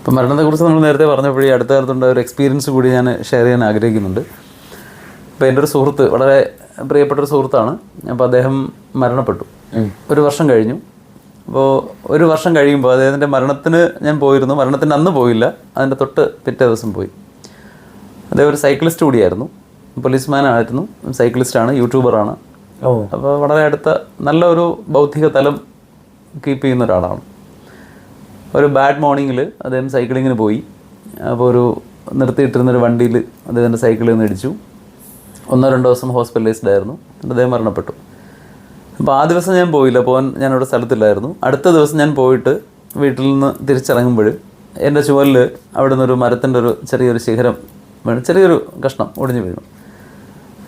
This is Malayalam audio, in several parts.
ഇപ്പം മരണത്തെക്കുറിച്ച് നമ്മൾ നേരത്തെ പറഞ്ഞപ്പോഴേ അടുത്ത കാലത്തുണ്ട് ഒരു എക്സ്പീരിയൻസ് കൂടി ഞാൻ ഷെയർ ചെയ്യാൻ ആഗ്രഹിക്കുന്നുണ്ട്. അപ്പോൾ എന്റെ ഒരു സുഹൃത്ത് വളരെ പ്രിയപ്പെട്ട ഒരു സുഹൃത്താണ്. അപ്പോൾ അദ്ദേഹം മരണപ്പെട്ടു. ഒരു വർഷം കഴിഞ്ഞു. അപ്പോൾ ഒരു വർഷം കഴിയുമ്പോൾ അദ്ദേഹത്തിന്റെ മരണത്തിന് ഞാൻ പോയിരുന്നു. മരണത്തിന് അന്ന് പോയില്ല. അതിന്റെ തൊട്ട് പിറ്റേ ദിവസം പോയി. അദ്ദേഹം ഒരു സൈക്ലിസ്റ്റ് കൂടിയായിരുന്നു. പോലീസ്മാൻ ആയിരുന്നു. സൈക്ലിസ്റ്റാണ് യൂട്യൂബറാണ് അപ്പോൾ വളരെ അടുത്ത നല്ല ഒരു ബൗദ്ധിക തലം കീപ്പ് ചെയ്യുന്ന ഒരാളാണ്. ഒരു ബാഡ് മോർണിംഗിൽ അദ്ദേഹം സൈക്ലിങ്ങിന് പോയി. അപ്പോൾ ഒരു നിർത്തിയിട്ടിരുന്നൊരു വണ്ടിയിൽ അദ്ദേഹത്തിന്റെ സൈക്കിളിൽ നിന്ന് ഇടിച്ചു. ഒന്നോ രണ്ടോ ദിവസം ഹോസ്പിറ്റലൈസ്ഡ് ആയിരുന്നു. അദ്ദേഹം മരണപ്പെട്ടു. അപ്പോൾ ആ ദിവസം ഞാൻ പോയില്ല. പോകാൻ അവിടെ സ്ഥലത്തില്ലായിരുന്നു. അടുത്ത ദിവസം ഞാൻ പോയിട്ട് വീട്ടിൽ നിന്ന് തിരിച്ചിറങ്ങുമ്പോൾ എന്റെ ചുവലിൽ അവിടെ നിന്നൊരു മരത്തിന്റെ ഒരു ചെറിയൊരു ശിഖരം വേണം ചെറിയൊരു കഷ്ണം ഒടിഞ്ഞു വീണു.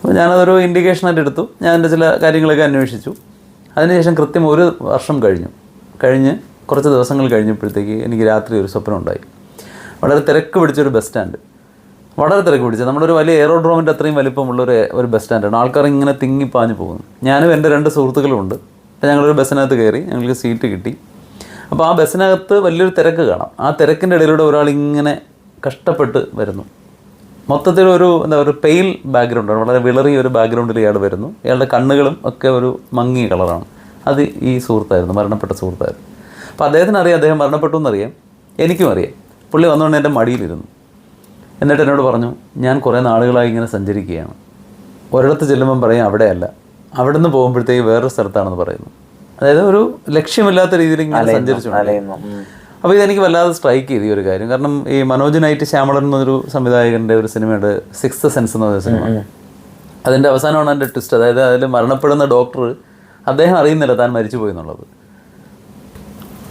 അപ്പോൾ ഞാനതൊരു ഇൻഡിക്കേഷനായിട്ട് എടുത്തു. ഞാൻ എന്റെ ചില കാര്യങ്ങളൊക്കെ അന്വേഷിച്ചു. അതിനുശേഷം കൃത്യം ഒരു വർഷം കഴിഞ്ഞു. കഴിഞ്ഞ് കുറച്ച് ദിവസങ്ങൾ കഴിഞ്ഞപ്പോഴത്തേക്ക് എനിക്ക് രാത്രി ഒരു സ്വപ്നം ഉണ്ടായി വളരെ തിരക്ക് പിടിച്ചൊരു ബസ് സ്റ്റാൻഡ് വളരെ തിരക്ക് പിടിച്ച. നമ്മളൊരു വലിയ എയറോഡ്രോമിന്റെ അത്രയും വലിപ്പമുള്ള ഒരു ഒരു ബസ് സ്റ്റാൻഡാണ് ആൾക്കാർ ഇങ്ങനെ തിങ്ങിപ്പാഞ്ഞ് പോകുന്നു. ഞാനും എന്റെ രണ്ട് സുഹൃത്തുക്കളും ഉണ്ട്. അപ്പോൾ ഞങ്ങളൊരു ബസ്സിനകത്ത് കയറി ഞങ്ങൾക്ക് സീറ്റ് കിട്ടി. അപ്പോൾ ആ ബസ്സിനകത്ത് വലിയൊരു തിരക്ക് കാണാം. ആ തിരക്കിന്റെ ഇടയിലൂടെ ഒരാൾ ഇങ്ങനെ കഷ്ടപ്പെട്ട് വരുന്നു. മൊത്തത്തിൽ ഒരു എന്താ ഒരു പെയിൽ ബാക്ക്ഗ്രൗണ്ടാണ് വളരെ വിളറിയ ഒരു ബാക്ക്ഗ്രൗണ്ടിൽ ഇയാൾ വരുന്നു. ഇയാളുടെ കണ്ണുകളും ഒക്കെ ഒരു മങ്ങിയ കളറാണ് അത് ഈ സുഹൃത്തായിരുന്നു മരണപ്പെട്ട സുഹൃത്തായിരുന്നു. അപ്പോൾ അദ്ദേഹത്തിന് അറിയാം അദ്ദേഹം മരണപ്പെട്ടു എന്നറിയാം. എനിക്കും അറിയാം. പുള്ളി വന്നുകൊണ്ട് എന്റെ മടിയിലിരുന്നു. എന്നിട്ട് എന്നോട് പറഞ്ഞു ഞാൻ കുറേ നാളുകളായി ഇങ്ങനെ സഞ്ചരിക്കുകയാണ്. ഒരിടത്ത് ചെല്ലുമ്പം പറയും അവിടെയല്ല. അവിടെ നിന്ന് പോകുമ്പോഴത്തേക്ക് വേറൊരു സ്ഥലത്താണെന്ന് പറയുന്നു. അതായത് ഒരു ലക്ഷ്യമില്ലാത്ത രീതിയിൽ ഇങ്ങനെ സഞ്ചരിച്ചു. അപ്പോൾ ഇതെനിക്ക് വല്ലാതെ സ്ട്രൈക്ക് ചെയ്തു ഈ ഒരു കാര്യം. കാരണം ഈ മനോജ് നൈറ്റ് ശ്യാമളൻ എന്നൊരു സംവിധായകന്റെ ഒരു സിനിമയുണ്ട് സിക്സ് സെൻസ് എന്ന് പറയുന്ന സിനിമ. അതിന്റെ അവസാനമാണ് എന്റെ ട്വിസ്റ്റ് അതായത് അതിൽ മരണപ്പെടുന്ന ഡോക്ടർ അദ്ദേഹം അറിയുന്നില്ല താൻ മരിച്ചു പോയി എന്നുള്ളത്.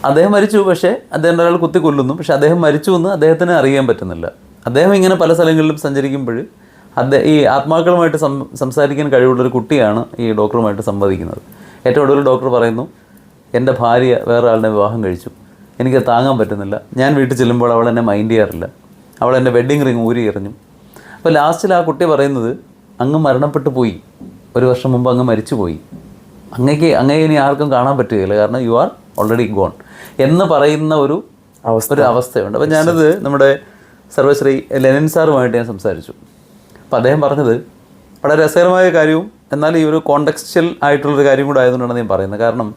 അദ്ദേഹം മരിച്ചു പക്ഷേ അദ്ദേഹം ഒരാൾ കുത്തി കൊല്ലുന്നു പക്ഷേ അദ്ദേഹം മരിച്ചു എന്ന് അദ്ദേഹത്തിന് അറിയാൻ പറ്റുന്നില്ല. അദ്ദേഹം ഇങ്ങനെ പല സ്ഥലങ്ങളിലും സഞ്ചരിക്കുമ്പോൾ അദ്ദേഹം ഈ ആത്മാക്കളുമായിട്ട് സംസാരിക്കാൻ കഴിവുള്ള ഒരു കുട്ടിയാണ് ഈ ഡോക്ടറുമായിട്ട് സംവദിക്കുന്നത്. ഏറ്റവും ഒടുവിൽ ഡോക്ടർ പറയുന്നു എന്റെ ഭാര്യ വേറെ ആളിനെ വിവാഹം കഴിച്ചു. എനിക്ക് താങ്ങാൻ പറ്റുന്നില്ല. ഞാൻ വീട്ടിൽ ചെല്ലുമ്പോൾ അവൾ എന്നെ മൈൻഡ് ചെയ്യാറില്ല. അവൾ എന്റെ വെഡ്ഡിങ് റിങ് ഊരി എറിഞ്ഞു. അപ്പോൾ ലാസ്റ്റിൽ ആ കുട്ടി പറയുന്നത് അങ്ങ് മരണപ്പെട്ടു പോയി. ഒരു വർഷം മുമ്പ് അങ്ങ് മരിച്ചു പോയി അങ്ങേക്ക് അങ്ങേ ഇനി ആർക്കും കാണാൻ പറ്റുകയില്ല. കാരണം യു ആർ ഓൾറെഡി ഗോൺ. എന്ന് പറയുന്ന ഒരു അവസ്ഥ. ഒരു അവസ്ഥയുണ്ട്. അപ്പം ഞാനത് നമ്മുടെ സർവശ്രീ ലെനിൻ സാറുമായിട്ട് ഞാൻ സംസാരിച്ചു. അപ്പം അദ്ദേഹം പറഞ്ഞത് വളരെ രസകരമായ കാര്യവും എന്നാൽ ഈ ഒരു കോണ്ടക്സ്റ്റൽ ആയിട്ടുള്ളൊരു കാര്യം കൂടെ ആയതുകൊണ്ടാണ് ഞാൻ പറയുന്നത്. കാരണം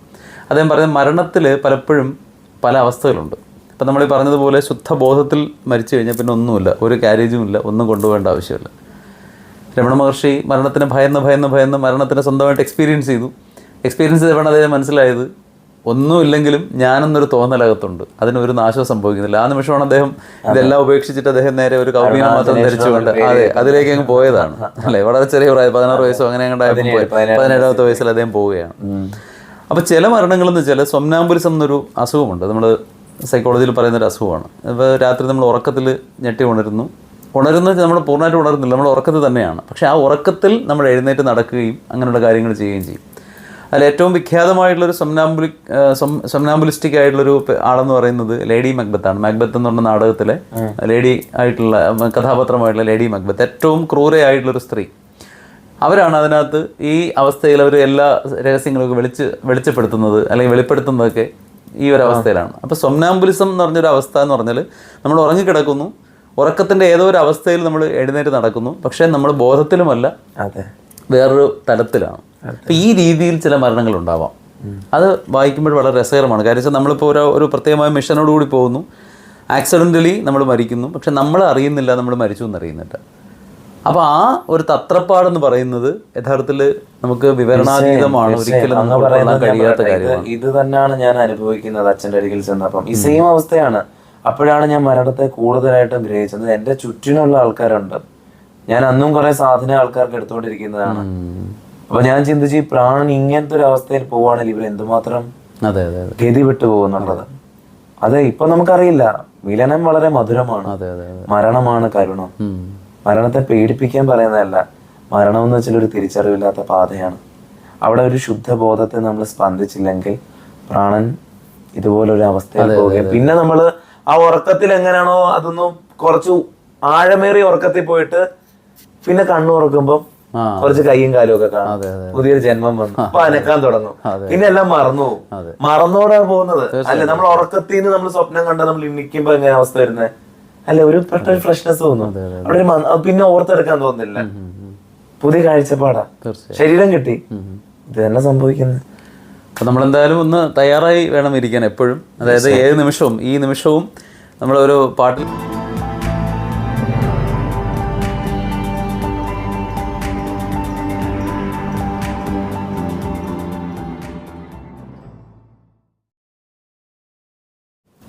അദ്ദേഹം പറയുന്നത് മരണത്തിൽ പലപ്പോഴും പല അവസ്ഥകളുണ്ട്. ഇപ്പം നമ്മൾ ഈ പറഞ്ഞതുപോലെ ശുദ്ധബോധത്തിൽ മരിച്ചു കഴിഞ്ഞാൽ പിന്നെ ഒന്നുമില്ല. ഒരു കാരേജും ഇല്ല. ഒന്നും കൊണ്ടുപോകേണ്ട ആവശ്യമില്ല. രമണ മഹർഷി മരണത്തിന് ഭയന്ന് ഭയന്ന് ഭയന്ന് മരണത്തിന് സ്വന്തമായിട്ട് എക്സ്പീരിയൻസ് ചെയ്തു. എക്സ്പീരിയൻസ് ചെയ്തപ്പോഴാണ് അദ്ദേഹം മനസ്സിലായത് ഒന്നുമില്ലെങ്കിലും ഞാനെന്നൊരു തോന്നലകത്തുണ്ട്. അതിനൊരു നാശവും സംഭവിക്കുന്നില്ല. ആ നിമിഷമാണ് അദ്ദേഹം ഇതെല്ലാം ഉപേക്ഷിച്ചിട്ട് അദ്ദേഹം നേരെ ഒരു കൗമീനം മാത്രം ധരിച്ചുകൊണ്ട് അതെ അതിലേക്ക് അങ്ങ് പോയതാണ്. അല്ലെ? വളരെ ചെറിയ പ്രായം പതിനാറ് വയസ്സോ അങ്ങനെ അങ്ങോട്ടായപ്പോൾ പോയി. പതിനേഴാമത്തെ വയസ്സിൽ അദ്ദേഹം പോവുകയാണ്. അപ്പോൾ ചില മരണങ്ങളെന്ന് വെച്ചാൽ സൊംനാമ്പുലിസം എന്നൊരു അസുഖമുണ്ട്. നമ്മൾ സൈക്കോളജിയിൽ പറയുന്ന ഒരു അസുഖമാണ്. ഇപ്പോൾ രാത്രി നമ്മൾ ഉറക്കത്തിൽ ഞെട്ടി ഉണരുന്നു. ഉണരുന്നത് നമ്മൾ പൂർണമായിട്ട് ഉണരുന്നില്ല നമ്മൾ ഉറക്കത്തിൽ തന്നെയാണ്. പക്ഷേ ആ ഉറക്കത്തിൽ നമ്മൾ എഴുന്നേറ്റ് നടക്കുകയും അങ്ങനെയുള്ള കാര്യങ്ങൾ ചെയ്യുകയും ചെയ്യും. അതിൽ ഏറ്റവും വിഖ്യാതമായിട്ടുള്ളൊരു സംനാമ്പുലി സംനാമ്പുലിസ്റ്റിക് ആയിട്ടുള്ളൊരു ആളെന്ന് പറയുന്നത് ലേഡി ആണ്. മക്ബത്ത് എന്ന് പറഞ്ഞ നാടകത്തിലെ ലേഡി ആയിട്ടുള്ള കഥാപാത്രമായിട്ടുള്ള ലേഡി മക്ബത്ത്. ഏറ്റവും ക്രൂരയായിട്ടുള്ളൊരു സ്ത്രീ. അവരാണ് അതിനകത്ത് ഈ അവസ്ഥയിൽ അവർ എല്ലാ രഹസ്യങ്ങളൊക്കെ വെളിച്ച് വെളിച്ചപ്പെടുത്തുന്നത് അല്ലെങ്കിൽ വെളിപ്പെടുത്തുന്നതൊക്കെ ഈ ഒരു അവസ്ഥയിലാണ്. അപ്പോൾ സ്വംനാംബുലിസം എന്ന് പറഞ്ഞൊരു അവസ്ഥ എന്ന് പറഞ്ഞാൽ നമ്മൾ ഉറങ്ങിക്കിടക്കുന്നു. ഉറക്കത്തിന്റെ ഏതോ ഒരു അവസ്ഥയിൽ നമ്മൾ എഴുന്നേറ്റ് നടക്കുന്നു. പക്ഷേ നമ്മൾ ബോധത്തിലുമല്ല. അതെ. വേറൊരു തലത്തിലാണ് അപ്പം ഈ രീതിയിൽ ചില മരണങ്ങൾ ഉണ്ടാവാം അത് വായിക്കുമ്പോൾ വളരെ രസകരമാണ്. കാര്യം വെച്ചാൽ നമ്മളിപ്പോൾ ഒരു ഒരു പ്രത്യേകമായ മിഷനോട് കൂടി പോകുന്നു. ആക്സിഡന്റലി നമ്മൾ മരിക്കുന്നു. പക്ഷെ നമ്മൾ അറിയുന്നില്ല നമ്മൾ മരിച്ചു എന്നറിയുന്നില്ല. അപ്പോൾ ആ ഒരു തത്രപ്പാടെന്ന് പറയുന്നത് യഥാർത്ഥത്തിൽ നമുക്ക് വിവരണാതീതമാണ്. ഒരിക്കലും കഴിയാത്ത. കാര്യമാണ്. ഇത് ഇത് തന്നെയാണ് ഞാൻ അനുഭവിക്കുന്നത് അച്ഛന്റെ അരികിൽ ചെന്നപ്പം. ഈ സെയിം അവസ്ഥയാണ്. അപ്പോഴാണ് ഞാൻ മരണത്തെ കൂടുതലായിട്ടും ഗ്രഹിച്ചത്. എന്റെ ചുറ്റിനുള്ള ആൾക്കാരുണ്ട്. ഞാൻ അന്നും കുറെ സാധന ആൾക്കാർക്ക് എടുത്തുകൊണ്ടിരിക്കുന്നതാണ്. അപ്പൊ ഞാൻ ചിന്തിച്ചു ഈ പ്രാണൻ ഇങ്ങനത്തെ ഒരു അവസ്ഥയിൽ പോവാണെങ്കിൽ ഇവർ എന്തുമാത്രം ഗതി വിട്ടു പോകുന്നുള്ളത്. അതെ ഇപ്പൊ നമുക്കറിയില്ല. മിലനം വളരെ മധുരമാണ്. മരണമാണ് കരുണം. മരണത്തെ പേടിപ്പിക്കാൻ പറയുന്നതല്ല. മരണം എന്ന് വെച്ചാൽ ഒരു തിരിച്ചറിവില്ലാത്ത പാതയാണ്. അവിടെ ഒരു ശുദ്ധബോധത്തെ നമ്മൾ സ്പന്ദിച്ചില്ലെങ്കിൽ പ്രാണൻ ഇതുപോലൊരു അവസ്ഥയിൽ പോവുകയും പിന്നെ നമ്മൾ ആ ഉറക്കത്തിൽ എങ്ങനെയാണോ അതൊന്നും കുറച്ചു ആഴമേറിയ ഉറക്കത്തിൽ പോയിട്ട് പിന്നെ കണ്ണു തുറക്കുമ്പോൾ കുറച്ച് കൈയും കാലും ഒക്കെ കാണും. പുതിയൊരു ജന്മം വന്നു. അപ്പൊ അനക്കാൻ തുടങ്ങും. പിന്നെ എല്ലാം മറന്നു പോകും മറന്നോടാണ് മറന്നോടാ പോകുന്നത് അല്ലെ നമ്മൾ ഉറക്കത്തിൽ നിന്ന് നമ്മൾ സ്വപ്നം കണ്ട നമ്മൾ ഇണിക്കുമ്പോ എങ്ങനെ അവസ്ഥ വരുന്നത് അല്ലെ ഒരു പെട്ടെന്ന് ഫ്രഷ്നെസ് തോന്നുന്നു അവിടെ ഒരു പിന്നെ ഓർത്തെടുക്കാൻ തോന്നുന്നില്ല. പുതിയ കാഴ്ചപ്പാടാ. ശരീരം കിട്ടി. ഇത് തന്നെ സംഭവിക്കുന്നത്. അപ്പോൾ നമ്മളെന്തായാലും ഒന്ന് തയ്യാറായി വേണം ഇരിക്കാൻ എപ്പോഴും. അതായത് ഏത് നിമിഷവും ഈ നിമിഷവും നമ്മളൊരു പാട്ടിൽ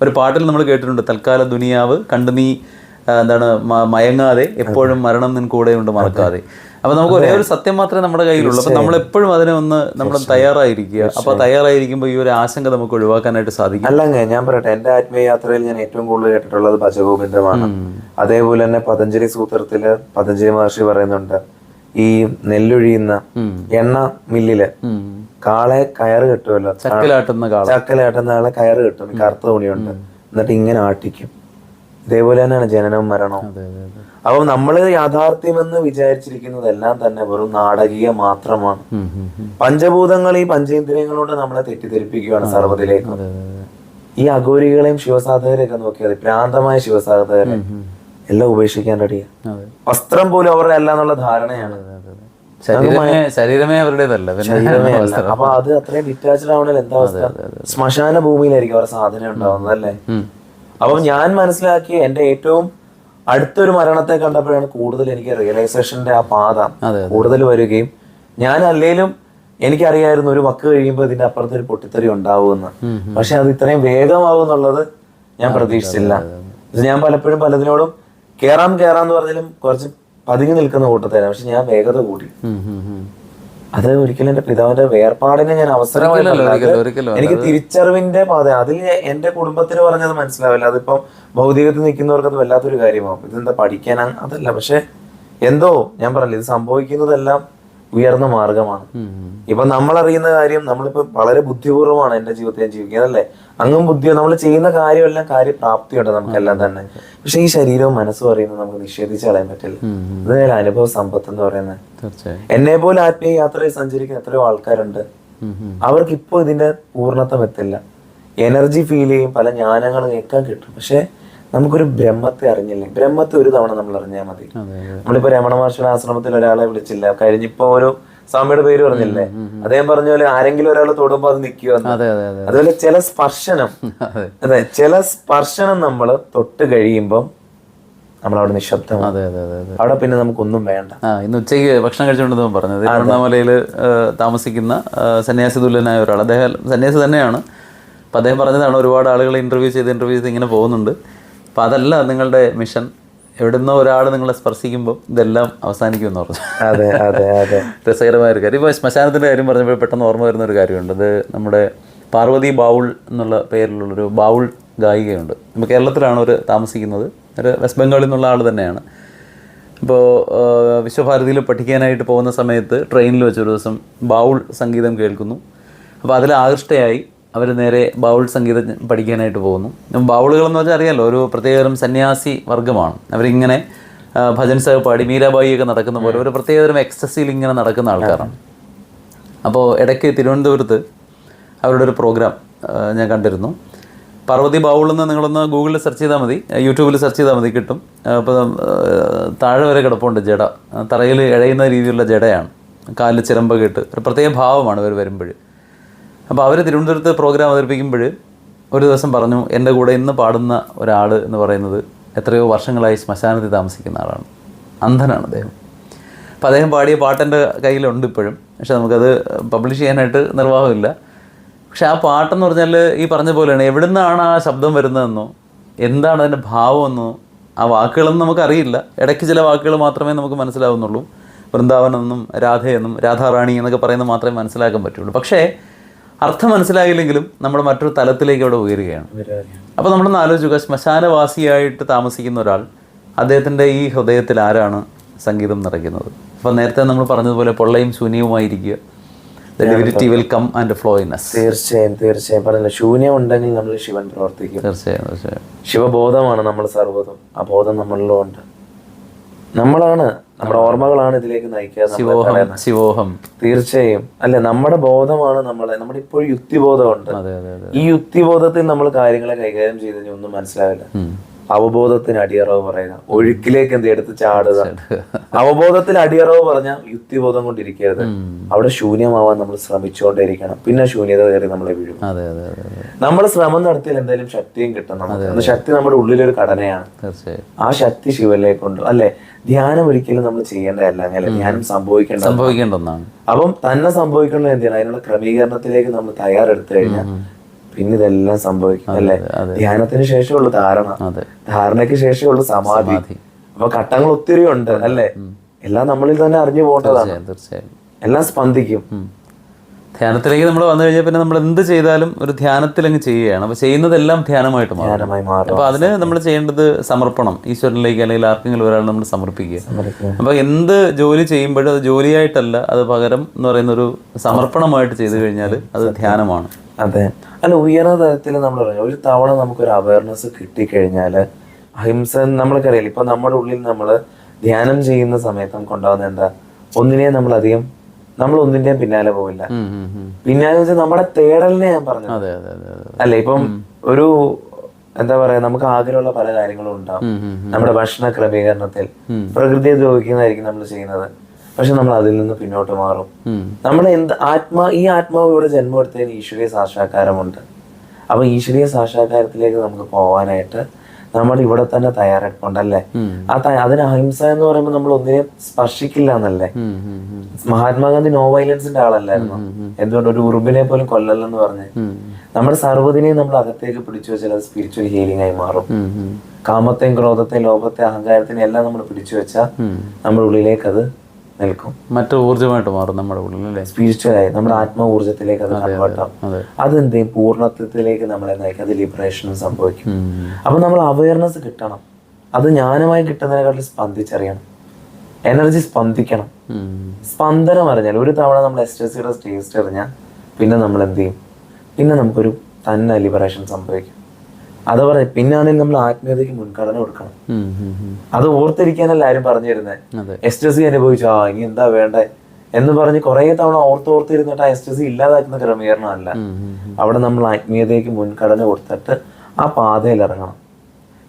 ഒരു പാട്ടിൽ നമ്മൾ കേട്ടിട്ടുണ്ട് തൽക്കാല ദുനിയാവ് കണ്ടു നീ എന്താണ് മയങ്ങാതെ എപ്പോഴും മരണം നിൻ കൂടെയുണ്ട് മറക്കാതെ. അപ്പൊ നമുക്ക് ഒരേ ഒരു സത്യം മാത്രമേ നമ്മുടെ കയ്യിലുള്ളൂ. അപ്പൊ നമ്മൾ എപ്പോഴും അതിനെ ഒന്ന് നമ്മൾ തയ്യാറായിരിക്കുക. അപ്പൊ തയ്യാറായിരിക്കുമ്പോൾ ഈ ഒരു ആശങ്ക നമുക്ക് ഒഴിവാക്കാനായിട്ട് സാധിക്കും. അല്ലെങ്കിൽ ഞാൻ പറയട്ടെ എന്റെ ആത്മീയ യാത്രയിൽ ഞാൻ ഏറ്റവും കൂടുതൽ കേട്ടിട്ടുള്ളത് ഭജഗോവിന്ദമാണ്. അതേപോലെ തന്നെ പതഞ്ജലി സൂത്രത്തിൽ പതഞ്ജലി മഹർഷി പറയുന്നുണ്ട് ഈ നെല്ലൊഴിയുന്ന എണ്ണ മില്ലിൽ. കാളെ കയറ് കെട്ടുമല്ലോ ചക്കിലാട്ടുന്ന കാലം ചക്കലാട്ടുന്ന ആളെ കയറ് കെട്ടും. കറുത്ത തുണിയുണ്ട്. എന്നിട്ട് ഇങ്ങനെ ആട്ടിക്കും. ഇതേപോലെ തന്നെയാണ് ജനനവും മരണവും. അപ്പം നമ്മൾ യാഥാർത്ഥ്യമെന്ന് വിചാരിച്ചിരിക്കുന്നതെല്ലാം തന്നെ വെറും നാടകീയ മാത്രമാണ്. പഞ്ചഭൂതങ്ങൾ ഈ പഞ്ചേന്ദ്രിയങ്ങളോട് നമ്മളെ തെറ്റിദ്ധരിപ്പിക്കുകയാണ് സർവതിലേക്കും അതെ ഈ അഘോരികളെയും ശിവസാധകരെയൊക്കെ നോക്കിയാൽ. ഭ്രാന്തമായ ശിവസാധകരെ. എല്ലാം ഉപേക്ഷിക്കാൻ റെഡിയ വസ്ത്രം പോലും അവരുടെ അല്ല എന്നുള്ള ധാരണയാണ്. ശരീരമേ അവരുടേതല്ല. ശരീരമേ അല്ല. അപ്പൊ അത് അത്രയും ഡിറ്റാച്ച്ഡ് ആവണല്ലോ എന്താ അവസ്ഥ? ശ്മശാന ഭൂമിയിലായിരിക്കും അവരുടെ സാധനം ഉണ്ടാവുന്നത് അല്ലേ? അപ്പൊ ഞാൻ മനസ്സിലാക്കി എന്റെ ഏറ്റവും അടുത്തൊരു മരണത്തെ കണ്ടപ്പോഴാണ് കൂടുതൽ എനിക്ക് റിയലൈസേഷന്റെ ആ പാത കൂടുതൽ വരികയും ഞാൻ അല്ലെങ്കിലും എനിക്കറിയായിരുന്നു ഒരു വക്ക് കഴിയുമ്പോൾ ഇതിന്റെ അപ്പുറത്ത് ഒരു പൊട്ടിത്തെറി ഉണ്ടാവുമെന്ന്. പക്ഷെ അത് ഇത്രയും വേഗമാവും എന്നുള്ളത് ഞാൻ പ്രതീക്ഷിച്ചില്ല. ഇത് ഞാൻ പലപ്പോഴും പലതിനോടും കേറാം കേറാന്ന് പറഞ്ഞാലും കുറച്ച് പതുങ്ങി നിൽക്കുന്ന കൂട്ടത്തിലാണ് പക്ഷെ ഞാൻ വേഗത കൂടി. അത് ഒരിക്കലും എന്റെ പിതാവിന്റെ വേർപാടിനെ ഞാൻ അവസരമായിട്ട് ഒരിക്കലും, കണ്ടത്. ഒരിക്കലും, ഒരിക്കലും അല്ല. എനിക്ക് തിരിച്ചറിവിന്റെ പാത അതിൽ എന്റെ കുടുംബത്തിന് പറഞ്ഞത് മനസ്സിലാവില്ല അതിപ്പം ഭൗതികത്തിൽ നിൽക്കുന്നവർക്ക് അത് വല്ലാത്തൊരു കാര്യമാകും ഇതെന്താ പഠിക്കാനാ അതല്ല പക്ഷെ എന്തോ ഞാൻ പറഞ്ഞില്ല ഇത് സംഭവിക്കുന്നതെല്ലാം ഉയർന്ന മാർഗമാണ്. ഇപ്പൊ നമ്മൾ അറിയുന്ന കാര്യം നമ്മളിപ്പോ വളരെ ബുദ്ധിപൂർവമാണ് എന്റെ ജീവിതത്തിൽ ഞാൻ ജീവിക്കുന്നത് അല്ലേ അങ്ങും ബുദ്ധിയോ നമ്മൾ ചെയ്യുന്ന കാര്യമെല്ലാം കാര്യപ്രാപ്തിയുണ്ട് നമുക്കെല്ലാം തന്നെ. പക്ഷെ ഈ ശരീരവും മനസ്സും അറിയുന്നത് നമുക്ക് നിഷേധിച്ച് കളയാൻ പറ്റില്ല. ഉം. അനുഭവ സമ്പത്ത് എന്ന് പറയുന്നത്? എന്നെ പോലെ ആത്മീയ യാത്രയിൽ സഞ്ചരിക്കുന്ന എത്രയോ ആൾക്കാരുണ്ട്. അവർക്ക് ഇപ്പോൾ ഇതിന്റെ പൂർണത്വം എത്തില്ല. എനർജി ഫീൽ ചെയ്യും പല ജ്ഞാനങ്ങളും കേൾക്കാൻ കിട്ടും. പക്ഷെ നമുക്കൊരു ബ്രഹ്മത്തെ അറിഞ്ഞില്ലേ? ബ്രഹ്മത്തെ ഒരു തവണ നമ്മൾ അറിഞ്ഞാൽ മതി. നമ്മളിപ്പോ രമണ മഹർഷിയുടെ ആശ്രമത്തിൽ ഒരാളെ വിളിച്ചില്ല. കഴിഞ്ഞിപ്പോ ഒരു സ്വാമിയുടെ പേര് പറഞ്ഞില്ലേ? അദ്ദേഹം പറഞ്ഞ പോലെ ആരെങ്കിലും ഒരാൾ തൊടുമ്പോ അത് അതെ അതുപോലെ ചില സ്പർശനം. അതെ. ചില സ്പർശനം നമ്മൾ തൊട്ട് കഴിയുമ്പം നമ്മൾ അവിടെ നിശബ്ദം അതെ അതെ അതെ അതെ. അവിടെ പിന്നെ നമുക്കൊന്നും വേണ്ട. ആ ഇന്ന് ഉച്ചയ്ക്ക് ഭക്ഷണം കഴിച്ചുകൊണ്ടെന്ന് പറഞ്ഞത്. തിരുവണ്ണാമലയിൽ താമസിക്കുന്ന സന്യാസി തുല്യനായ ഒരാൾ. അദ്ദേഹം സന്യാസി തന്നെയാണ്. അപ്പം അദ്ദേഹം പറഞ്ഞതാണ് ഒരുപാട് ആളുകളെ ഇന്റർവ്യൂ ചെയ്ത് ഇന്റർവ്യൂ ചെയ്ത് ഇങ്ങനെ പോകുന്നുണ്ട്. അപ്പം അതല്ല നിങ്ങളുടെ മിഷൻ. എവിടുന്നോ ഒരാൾ നിങ്ങളെ സ്പർശിക്കുമ്പോൾ ഇതെല്ലാം അവസാനിക്കുമെന്ന് പറഞ്ഞു. അതെ അതെ അതെ. രസകരമായ ഒരു കാര്യം. ഇപ്പോൾ ശ്മശാനത്തിന്റെ കാര്യം പറഞ്ഞപ്പോൾ പെട്ടെന്ന് ഓർമ്മ വരുന്ന ഒരു കാര്യമുണ്ട്. അത് നമ്മുടെ പാർവതി ബാവുൾ എന്നുള്ള പേരിലുള്ളൊരു ബാവുൾ ഗായികയുണ്ട്. ഇപ്പോൾ കേരളത്തിലാണ് അവർ താമസിക്കുന്നത്. ഒരു വെസ്റ്റ് ബംഗാളിൽ നിന്നുള്ള ആൾ തന്നെയാണ്. ഇപ്പോൾ വിശ്വഭാരതിയിൽ പഠിക്കാനായിട്ട് പോകുന്ന സമയത്ത് ട്രെയിനിൽ വെച്ചൊരു ദിവസം ബാവുൾ സംഗീതം കേൾക്കുന്നു. അപ്പോൾ അതിൽ ആകൃഷ്ടയായി അവർ നേരെ ബൗൾ സംഗീതം പഠിക്കാനായിട്ട് പോകുന്നു. ബൗളുകളെന്ന് വെച്ചാൽ അറിയാലോ ഒരു പ്രത്യേകതരം സന്യാസി വർഗമാണ് അവരിങ്ങനെ ഭജൻസ് പാടി മീരാബായി ഒക്കെ നടക്കുന്ന പോലെ ഒരു പ്രത്യേകതരം എക്സസിൽ ഇങ്ങനെ നടക്കുന്ന ആൾക്കാരാണ്. അപ്പോൾ ഇടയ്ക്ക് തിരുവനന്തപുരത്ത് അവരുടെ ഒരു പ്രോഗ്രാം ഞാൻ കണ്ടിരുന്നു. പാർവതി ബൗൾ എന്ന് നിങ്ങളൊന്ന് ഗൂഗിളിൽ സെർച്ച് ചെയ്താൽ മതി. യൂട്യൂബിൽ സെർച്ച് ചെയ്താൽ മതി കിട്ടും. അപ്പോൾ താഴെ വരെ കിടപ്പുണ്ട് ജട. തറയിൽ ഇഴയുന്ന രീതിയിലുള്ള ജടയാണ്. കാലിൽ ചിലമ്പ കേട്ട് ഒരു പ്രത്യേക ഭാവമാണ് അവർ വരുമ്പോൾ അപ്പോൾ അവർ തിരുവനന്തപുരത്ത് പ്രോഗ്രാം അവതരിപ്പിക്കുമ്പോൾ ഒരു ദിവസം പറഞ്ഞു എന്റെ കൂടെ ഇന്ന് പാടുന്ന ഒരാൾ എന്ന് പറയുന്നത് എത്രയോ വർഷങ്ങളായി ശ്മശാനത്തിൽ താമസിക്കുന്ന ആളാണ്. അന്ധനാണ് അദ്ദേഹം. അപ്പോൾ അദ്ദേഹം പാടിയ പാട്ട് എന്റെ കയ്യിലുണ്ട് ഇപ്പോഴും. പക്ഷെ നമുക്കത് പബ്ലിഷ് ചെയ്യാനായിട്ട് നിർവാഹമില്ല. പക്ഷെ ആ പാട്ടെന്ന് പറഞ്ഞാൽ ഈ പറഞ്ഞ പോലെയാണ് എവിടെ നിന്നാണ് ആ ശബ്ദം വരുന്നതെന്നോ എന്താണ് അതിന്റെ ഭാവമെന്നോ ആ വാക്കുകളൊന്നും നമുക്കറിയില്ല. ഇടയ്ക്ക് ചില വാക്കുകൾ മാത്രമേ നമുക്ക് മനസ്സിലാവുന്നുള്ളൂ. വൃന്ദാവനെന്നും രാധയെന്നും രാധാറാണി എന്നൊക്കെ പറയുന്നത് മാത്രമേ മനസ്സിലാക്കാൻ പറ്റുള്ളൂ. പക്ഷേ അർത്ഥം മനസ്സിലായില്ലെങ്കിലും നമ്മൾ മറ്റൊരു തലത്തിലേക്ക് അവിടെ ഉയരുകയാണ്. അപ്പോൾ നമ്മളൊന്ന് ആലോചിക്കുക ശ്മശാനവാസിയായിട്ട് താമസിക്കുന്ന ഒരാൾ അദ്ദേഹത്തിന്റെ ഈ ഹൃദയത്തിൽ ആരാണ് സംഗീതം നിറയ്ക്കുന്നത്? അപ്പോൾ നേരത്തെ നമ്മൾ പറഞ്ഞതുപോലെ പൊള്ളയും ശൂന്യവുമായിരിക്കുക. Divinity will come and flow in us തീർച്ചയായും തീർച്ചയായും പറഞ്ഞില്ല. ശൂന്യം ഉണ്ടെങ്കിൽ നമ്മൾ ശിവൻ പ്രവർത്തിക്കും. തീർച്ചയായും തീർച്ചയായും. ശിവബോധമാണ് നമ്മൾ സർവതും. ആ ബോധം നമ്മളിലും ഉണ്ട് നമ്മളാണ് നമ്മുടെ ഓർമ്മകളാണ് ഇതിലേക്ക് നയിക്കുക ശിവോഹം തീർച്ചയായും. അല്ലെ നമ്മുടെ ബോധമാണ് നമ്മളെ നമ്മുടെ ഇപ്പോൾ യുക്തിബോധമുണ്ട്. ഈ യുക്തിബോധത്തിൽ നമ്മൾ കാര്യങ്ങളെ കൈകാര്യം ചെയ്ത് കഴിഞ്ഞാൽ ഒന്നും മനസ്സിലാവില്ല. അവബോധത്തിന് അടിയറവ് പറയുക. ഒഴുക്കിലേക്ക് എന്ത് എടുത്ത് ചാടുക. അവബോധത്തിൽ അടിയറവ് പറഞ്ഞാൽ യുക്തിബോധം കൊണ്ടിരിക്കരുത്. അവിടെ ശൂന്യമാവാൻ നമ്മൾ ശ്രമിച്ചുകൊണ്ടേയിരിക്കണം. പിന്നെ ശൂന്യത കയറി നമ്മളെ വീഴും. നമ്മൾ ശ്രമം നടത്തിയാൽ എന്തായാലും ശക്തിയും കിട്ടും നമുക്ക്. ശക്തി നമ്മുടെ ഉള്ളിലൊരു ഘടനയാണ്. ആ ശക്തി കൊണ്ട് അല്ലെ? ധ്യാനം ഒരിക്കലും നമ്മൾ ചെയ്യേണ്ടതല്ല. അങ്ങനെ ധ്യാനം സംഭവിക്കേണ്ട സംഭവിക്കേണ്ട ഒന്നാണ്. അപ്പം തന്നെ സംഭവിക്കേണ്ടത് എന്തിനാണ് അതിനുള്ള ക്രമീകരണത്തിലേക്ക് നമ്മൾ തയ്യാറെടുത്തു കഴിഞ്ഞാൽ പിന്നെ ഇതെല്ലാം സംഭവിക്കും അല്ലെ? ധ്യാനത്തിന് ശേഷമുള്ള ധാരണ. ധാരണയ്ക്ക് ശേഷമുള്ള സമാധി. അപ്പൊ ഘട്ടങ്ങൾ ഒത്തിരി ഉണ്ട് അല്ലെ? എല്ലാം നമ്മളിൽ തന്നെ അറിഞ്ഞു പോകേണ്ടതാണ്. എല്ലാം സ്പന്ദിക്കും. ധ്യാനത്തിലേക്ക് നമ്മൾ വന്നു കഴിഞ്ഞാൽ പിന്നെ നമ്മൾ എന്ത് ചെയ്താലും ഒരു ധ്യാനത്തിൽ അങ്ങ് ചെയ്യുകയാണ്. അപ്പോൾ ചെയ്യുന്നതെല്ലാം ധ്യാനമായിട്ട് മാറും. അപ്പോൾ അതിന് നമ്മൾ ചെയ്യേണ്ടത് സമർപ്പണം. ഈശ്വരനിലേക്ക് അല്ലെങ്കിൽ ആർക്കെങ്കിലും ഒരാൾ നമ്മൾ സമർപ്പിക്കുക. അപ്പോൾ അപ്പൊ എന്ത് ജോലി ചെയ്യുമ്പോഴും അത് ജോലിയായിട്ടല്ല അത് പകരം എന്ന് പറയുന്ന ഒരു സമർപ്പണമായിട്ട് ചെയ്തു കഴിഞ്ഞാൽ അത് ധ്യാനമാണ്. അതെ. അല്ല ഉയർന്ന തലത്തിൽ നമ്മൾ പറഞ്ഞു ഒരു തവണ നമുക്കൊരു അവയർനെസ് കിട്ടിക്കഴിഞ്ഞാൽ അഹിംസ നമ്മൾക്കറിയില്ല ഇപ്പൊ നമ്മുടെ ഉള്ളിൽ നമ്മൾ ധ്യാനം ചെയ്യുന്ന സമയത്ത് നമുക്ക് ഉണ്ടാകുന്ന എന്താ? ഒന്നിനെ നമ്മൾ അധികം നമ്മൾ ഒന്നിന്റെയും പിന്നാലെ പോവില്ല. പിന്നാലെ വെച്ചാൽ നമ്മുടെ തേടലിനെ ഞാൻ പറഞ്ഞു അല്ലെ? ഇപ്പം ഒരു എന്താ പറയാ നമുക്ക് ആഗ്രഹമുള്ള പല കാര്യങ്ങളും ഉണ്ടാവും. നമ്മുടെ ഭക്ഷണ ക്രമീകരണത്തിൽ പ്രകൃതിയെ ദ്രോഹിക്കുന്നതായിരിക്കും നമ്മൾ ചെയ്യുന്നത്. പക്ഷെ നമ്മൾ അതിൽ നിന്ന് പിന്നോട്ട് മാറും. നമ്മൾ എന്ത് ആത്മാ ഈ ആത്മാവ് ഇവിടെ ജന്മം എടുത്തതിന് ഈശ്വരീയ സാക്ഷാത്കാരമുണ്ട്. അപ്പൊ ഈശ്വരീയ സാക്ഷാത്കാരത്തിലേക്ക് നമുക്ക് പോവാനായിട്ട് നമ്മൾ ഇവിടെ തന്നെ തയ്യാറെടുപ്പുണ്ടല്ലേ. ആ അതിന് അഹിംസ എന്ന് പറയുമ്പോൾ നമ്മൾ ഒന്നിനെ സ്പർശിക്കില്ല എന്നല്ലേ. മഹാത്മാഗാന്ധി നോ വയലൻസിന്റെ ആളല്ലായിരുന്നു എന്തുകൊണ്ട് ഒരു ഉറുബിനെ പോലും കൊല്ലല്ലെന്ന് പറഞ്ഞ്. നമ്മുടെ സർവതിനെയും നമ്മൾ അകത്തേക്ക് പിടിച്ചു വെച്ചാൽ അത് സ്പിരിച്വൽ ഹീലിംഗ് ആയി മാറും. കാമത്തെയും ക്രോധത്തെയും ലോഭത്തെയും അഹങ്കാരത്തിനെയും എല്ലാം നമ്മൾ പിടിച്ചു വെച്ചാൽ. നമ്മുടെ ഉള്ളിലേക്ക് അത് നിൽക്കും. മറ്റു ഊർജമായിട്ട് മാറും നമ്മുടെ ഉള്ളിൽ അല്ലേ? സ്പിരിച്വലായി നമ്മുടെ ആത്മ ഊർജത്തിലേക്ക് അത് കൺവേർട്ട് ആവും അതെ. അതെന്ത്? ചെയ്യും പൂർണത്വത്തിലേക്ക് നമ്മളെ നയിക്കും. അത് ലിബറേഷനും സംഭവിക്കും. അപ്പൊ നമ്മൾ അവയർനെസ് കിട്ടണം. അത് ജ്ഞാനമായി കിട്ടുന്നതിനെക്കാട്ടിൽ സ്പന്ദിച്ചറിയണം. എനർജി സ്പന്ദിക്കണം. സ്പന്ദനം അറിഞ്ഞാൽ ഒരു തവണ നമ്മൾ എസ്റ്റേസിയുടെ ടേസ്റ്റ് അറിഞ്ഞാൽ പിന്നെ നമ്മൾ എന്ത് ചെയ്യും? പിന്നെ നമുക്കൊരു തന്നെ ലിബറേഷൻ സംഭവിക്കും. അത് പറയാം. പിന്നാണെങ്കിൽ നമ്മൾ ആത്മീയതയ്ക്ക് മുൻഗണന കൊടുക്കണം. അത് ഓർത്തിരിക്കാനല്ല ആരും പറഞ്ഞു തരുന്നത് അതെ. എസ് ടി സി അനുഭവിച്ചു. ആ ഇനി എന്താ വേണ്ടേ? എന്ന് പറഞ്ഞ് കുറെ തവണ ഓർത്ത് ഓർത്തിരുന്നിട്ട് ആ എസ് ടി സി ഇല്ലാതാക്കുന്ന ക്രമീകരണമല്ല. അവിടെ നമ്മൾ ആത്മീയതയ്ക്ക് മുൻഗണന കൊടുത്തിട്ട് ആ പാതയിൽ ഇറങ്ങണം.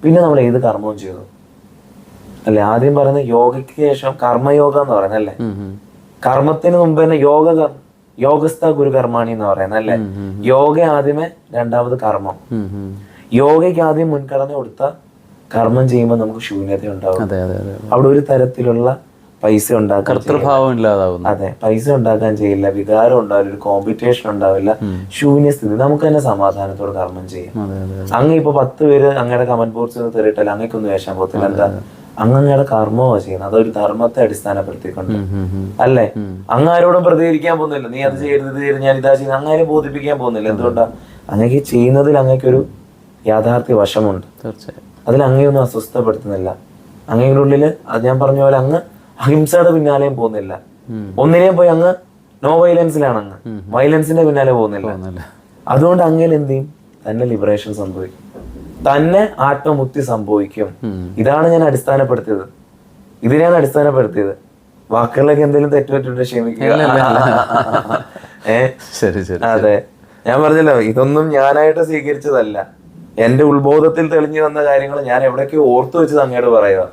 പിന്നെ നമ്മൾ ഏത് കർമ്മവും ചെയ്തു. അല്ലെ? ആദ്യം പറയുന്ന യോഗയ്ക്ക് ശേഷം കർമ്മയോഗ എന്ന് പറയുന്നത് അല്ലേ. കർമ്മത്തിന് മുമ്പ് തന്നെ യോഗ യോഗസ്ഥ ഗുരു കർമാണി എന്ന് പറയുന്നത് അല്ലേ? യോഗ ആദ്യമേ രണ്ടാമത് കർമ്മം. യോഗയ്ക്ക് ആദ്യം മുൻഗണന കൊടുത്ത കർമ്മം ചെയ്യുമ്പോൾ നമുക്ക് ശൂന്യത ഉണ്ടാവും. അവിടെ ഒരു തരത്തിലുള്ള പൈസ ഉണ്ടാക്കാൻ. കർത്തൃഭാവം ഇല്ലാതാവുന്നു. അതെ പൈസ ഉണ്ടാക്കാൻ ചെയ്യില്ല വികാരം ഉണ്ടാവില്ല ഒരു കോമ്പറ്റീഷൻ ഉണ്ടാവില്ല ശൂന്യസ്ഥിതി. നമുക്ക് തന്നെ സമാധാനത്തോട് കർമ്മം ചെയ്യാം. അങ്ങ് ഇപ്പൊ പത്ത് പേര് അങ്ങയുടെ കമന്റ് ബോക്സിൽ നിന്ന് തെറിയിട്ടല്ല അങ്ങക്കൊന്നും വേഷം പോകത്തില്ല. എന്താ? അങ്ങ് അങ്ങയുടെ കർമ്മമാണ് ചെയ്യുന്നത്. അതൊരു ധർമ്മത്തെ അടിസ്ഥാനപ്പെടുത്തിക്കൊണ്ട്. അല്ലെ ഉം, ഉം. അല്ലേ? അങ്ങ് ആരോടും പ്രതികരിക്കാൻ പോകുന്നില്ല. നീ അത് ചെയ്യരുത് ഞാൻ ഇതാ ചെയ്യുന്നത്. അങ്ങാരും ബോധിപ്പിക്കാൻ പോകുന്നില്ല. എന്തുകൊണ്ടാ? അങ്ങക്ക് ചെയ്യുന്നതിൽ അങ്ങക്കൊരു യാഥാർത്ഥ്യ വശമുണ്ട്. തീർച്ചയായും. അതിൽ അങ്ങയൊന്നും അസ്വസ്ഥപ്പെടുത്തുന്നില്ല. അങ്ങയുടെ ഉള്ളിൽ അത് ഞാൻ പറഞ്ഞ പോലെ അങ്ങ് അഹിംസയുടെ പിന്നാലെയും പോകുന്നില്ല. ഒന്നിനെയും പോയി അങ്ങ് നോ വയലൻസിലാണ് അങ്ങ്. വൈലൻസിന്റെ പിന്നാലെ പോകുന്നില്ല. അതുകൊണ്ട് അങ്ങനെ എന്ത് ചെയ്യും? തന്നെ ലിബറേഷൻ സംഭവിക്കും. തന്നെ ആത്മമുക്തി സംഭവിക്കും. ഇതാണ് ഞാൻ അടിസ്ഥാനപ്പെടുത്തിയത്. ഇതിനെയാണ് അടിസ്ഥാനപ്പെടുത്തിയത്. വാക്കുകളിലേക്ക് എന്തെങ്കിലും തെറ്റുപറ്റിട്ട് ക്ഷമിക്കുക. ശരി. അതെ. ഞാൻ പറഞ്ഞല്ലോ ഇതൊന്നും ഞാനായിട്ട് സ്വീകരിച്ചതല്ല. എന്റെ ഉത്ബോധത്തിൽ തെളിഞ്ഞു വന്ന കാര്യങ്ങൾ ഞാൻ എവിടേക്കോ ഓർത്തു വെച്ചത് അങ്ങയോട് പറയുക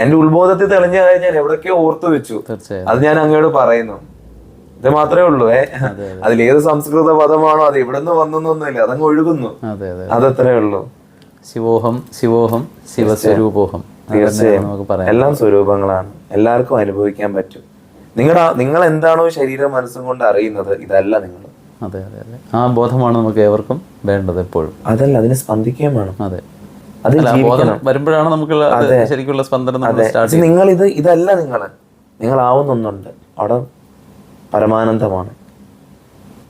എന്റെ ഉത്ബോധത്തിൽ തെളിഞ്ഞ കാര്യം ഞാൻ എവിടേക്കോ ഓർത്തു വെച്ചു. അത് ഞാൻ അങ്ങയോട് പറയുന്നു. ഇത് മാത്രമേ ഉള്ളൂ ഏ? അതിലേത് സംസ്കൃത പദമാണോ അത് ഇവിടെ നിന്ന് വന്നൊന്നുമില്ല അതങ്ങ് ഒഴുകുന്നു. അതെ അതെ അതത്രേ ഉള്ളൂ. ശിവോഹം ശിവോഹം ശിവസ്വരൂപോഹം തീർച്ചയായും. എല്ലാം സ്വരൂപങ്ങളാണ്. എല്ലാവർക്കും അനുഭവിക്കാൻ പറ്റും. നിങ്ങളുടെ നിങ്ങൾ എന്താണോ ശരീരം മനസ്സും കൊണ്ട് അറിയുന്നത് ഇതല്ല നിങ്ങൾ. അതെ അതെ അതെ. ആ ബോധമാണ് നമുക്ക് ഏവർക്കും വേണ്ടത് എപ്പോഴും. അതല്ല അതിനെ സ്പന്ദിക്കുകയും വേണം. അതെ. അത് ബോധം വരുമ്പോഴാണ് നമുക്കുള്ള ശരിക്കുള്ള സ്പന്ദനം സ്റ്റാർട്ട് നിങ്ങൾ ഇത് ഇതല്ല നിങ്ങൾ നിങ്ങൾ ആവുന്നൊന്നുണ്ട് അവിടെ പരമാനന്ദമാണ്.